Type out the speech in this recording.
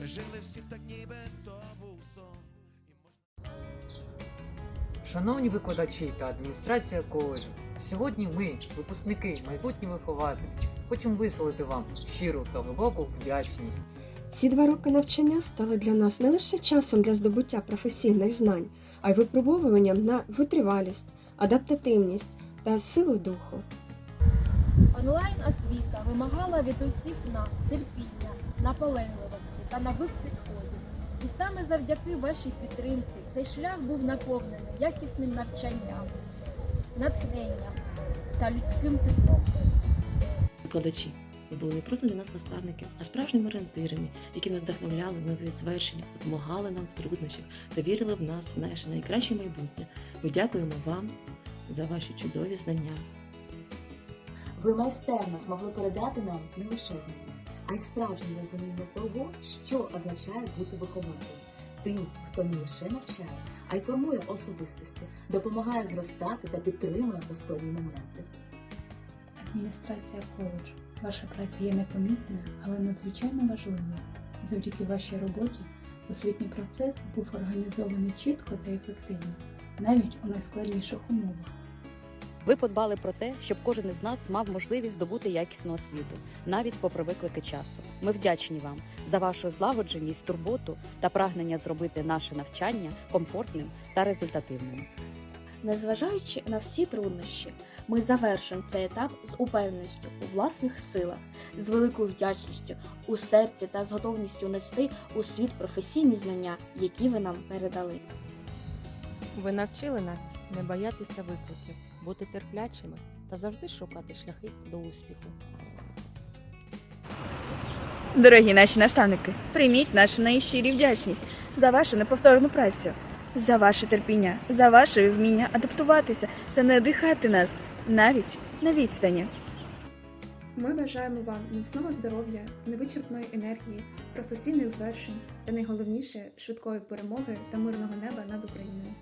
Ми жили всі так, ніби то був сон. Шановні викладачі та адміністрація коледжу, сьогодні ми, випускники, майбутні вихователі, хочемо висловити вам щиру та глибоку вдячність. Ці два роки навчання стали для нас не лише часом для здобуття професійних знань, а й випробовуванням на витривалість, адаптативність та силу духу. Онлайн освіта вимагала від усіх нас терпіння, наполегливості та нових підходів. І саме завдяки вашій підтримці цей шлях був наповнений якісним навчанням, натхненням та людським теплом. Викладачі були не просто для нас наставники, а справжніми орієнтирами, які нас вдохновляли нові звершення, допомагали нам в труднощах та вірили в нас, в наше найкраще майбутнє. Ми дякуємо вам за ваші чудові знання. Ви майстерно змогли передати нам не лише знання, а й справжнє розуміння того, що означає бути вихователем. Тим, хто не лише навчає, а й формує особистості, допомагає зростати та підтримує у моменти. Адміністрація коледжу. Ваша праця є непомітною, але надзвичайно важливою. Завдяки вашій роботі освітній процес був організований чітко та ефективно, навіть у найскладніших умовах. Ви подбали про те, щоб кожен із нас мав можливість здобути якісну освіту, навіть попри виклики часу. Ми вдячні вам за вашу злагодженість, турботу та прагнення зробити наше навчання комфортним та результативним. Незважаючи на всі труднощі, ми завершуємо цей етап з упевненістю у власних силах, з великою вдячністю у серці та з готовністю нести у світ професійні знання, які ви нам передали. Ви навчили нас не боятися викликів, бути терплячими та завжди шукати шляхи до успіху. Дорогі наші наставники, прийміть нашу найщирі вдячність за вашу неповторну працю, за ваше терпіння, за ваше вміння адаптуватися та не дихати нас навіть на відстані. Ми бажаємо вам міцного здоров'я, невичерпної енергії, професійних звершень та найголовніше швидкої перемоги та мирного неба над Україною.